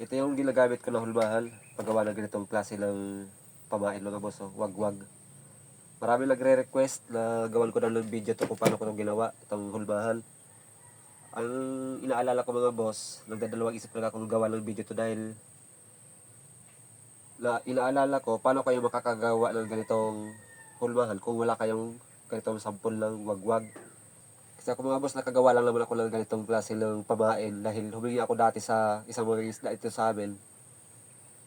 Ito yung ginagamit ko na hulmahan. Paggawa ng ganitong klase ng pamain mga boss. Oh. Wag-wag. Marami nagre-request na gawan ko na ng video to kung paano ko itong ginawa. Itong hulmahan. Ang inaalala ko mga boss, nagdadalawang isip na akong gawa ng video to dahil na inaalala ko paano kayo makakagawa ng ganitong hulmahan kung wala kayong ganitong sampol ng wagwag. Kasi ako mga boss, nakagawa lang naman ako ng ganitong klase ng pamain dahil humingi ako dati sa isang mga isda ito sa amin.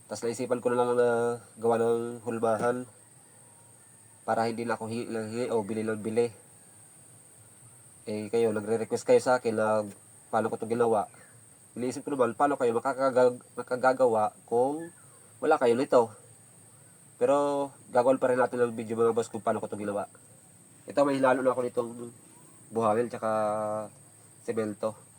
Tapos naisipan ko na lang na gawa ng hulmahan para hindi na ako hingi ng hingi o bili ng bili. Eh kayo, nagre-request kayo sa akin na paano ko ito ginawa. Iniisip ko naman, paano kayo makakagag makagagawa kung wala kayo nito. Pero gagawin pa rin natin ng video mga boss kung paano ko ito ginawa. Ito may hinalo na ako nitong buhangin tsaka semento.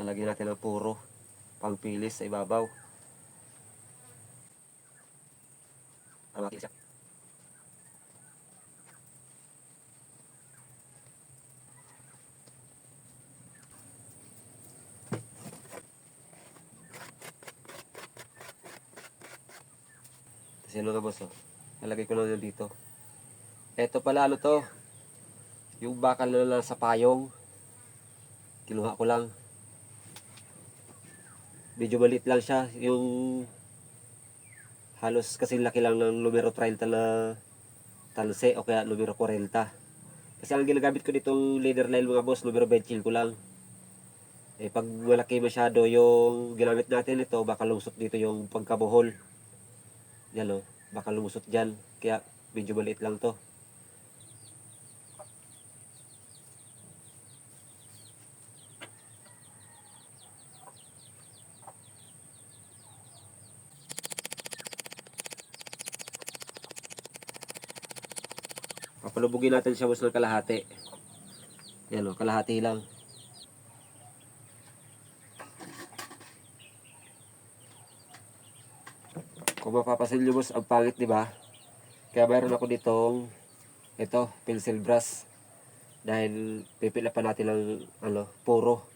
Nalagyan natin ng puro pangpilis sa ibabaw. Para makilis siya. Kasi ano boss oh. Nalagay ko na dito. Eto pala ano to. Yung bakal na lang sa payong. Kinuha ko lang medyo maliit lang siya. Yung halos kasi laki lang ng numero 30 na talse o kaya numero 40 kasi ang ginagamit ko ditong leader line mga boss numero 20 ko lang. Eh pag malaki masyado yung ginamit natin ito baka lumusot dito yung pagkabuhol yan o baka lumusot dyan. Kaya medyo maliit lang to Papalubugin natin siya boss ng kalahati. Yan o, kalahati lang. Kung mapapasin nyo boss, ang pangit di ba? Kaya mayroon ako ditong ito, pencil brush. Dahil pipila pa natin ng ano, puro.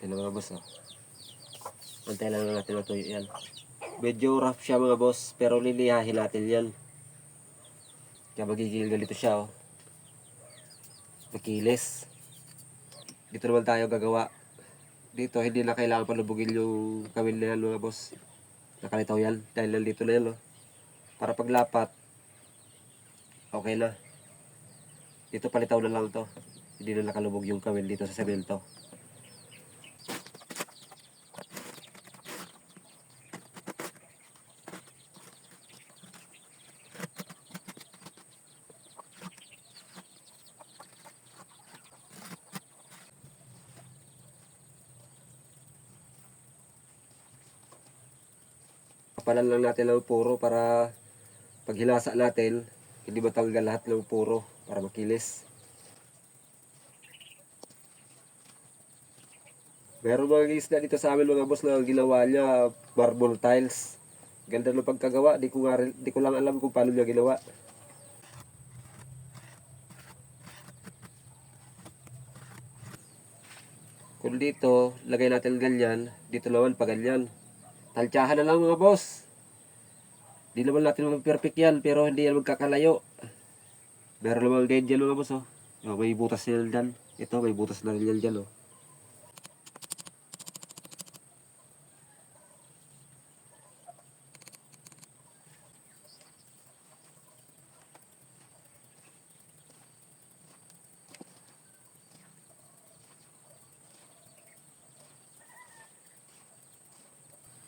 Yan mga boss oh. Antay lang natin matuyo yan. Medyo rough siya mga boss, pero lilihahin natin yan. Kaya magiging ganito siya oh. Makilis. Dito naman tayo gagawa. Dito hindi na kailangan palubugin yung kawil na yan mga boss. Nakalitaw yan dahil nandito na yan oh. Para paglapat, okay na. Dito palitaw na lang to. Hindi na nakalubog yung kawil dito sa semento. Kapalan lang natin ng puro para pag hinasa natin, hindi matanggal lahat ng puro para makilis. Meron mga isda dito sa amin mga boss na ginawa niya marble tiles. Ganda ng pagkagawa, di ko, nga, di ko lang alam kung paano niya ginawa. Kung dito, lagay natin ganyan, dito naman pa ganyan. Taltsahan na lang mga boss. Di naman natin perfect yan, pero hindi yan magkakalayo. Meron naman din dyan mga boss, oh. oh may butas na dyan. Ito, may butas na rin yan dyan, oh.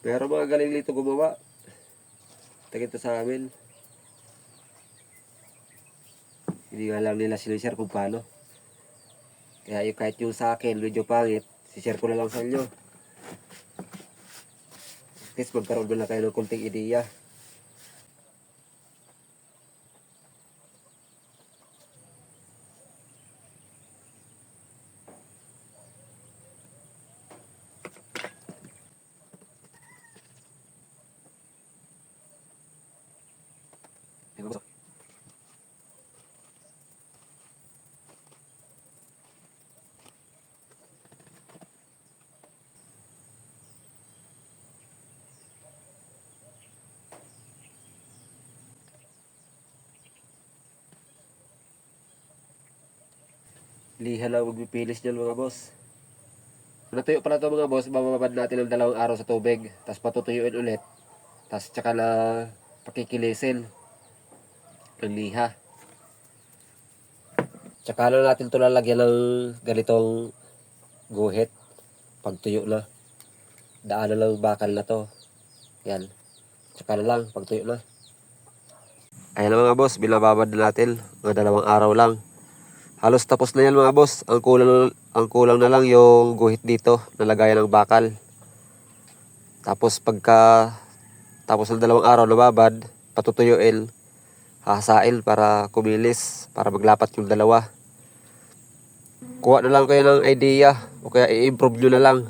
Pero mga galing dito gumawa. Takita sa amin. Hindi lang nila sinishare kung paano. Kaya yung kahit yung sa akin, medyo pangit, share ko na lang sa inyo. At least magkaroon mo na kayo ng konting ideya. Liha lang magpipilis niyan mga boss. Natuyo pala ito mga boss, bababad natin ng dalawang araw sa tubig. Tapos patutuyuin ulit. Tapos tsaka na pakikilisin. Ang liha. Tsaka na natin ito lalagyan ng ganitong guhit. Pagtuyo na. Daanan lang bakal na to. Yan. Tsaka na lang, pagtuyo na. Ayan na mga boss, binababad na natin. Mga dalawang araw lang. Halos tapos na yan mga boss. Ang kulang, ang kulang na lang yung guhit dito na lagayan ng bakal. Tapos pagka tapos ng dalawang araw nababad, patutuyuin, hahasain para kumilis, para maglapat yung dalawa. Kuha na lang kayo ng idea o kaya i-improve nyo na lang.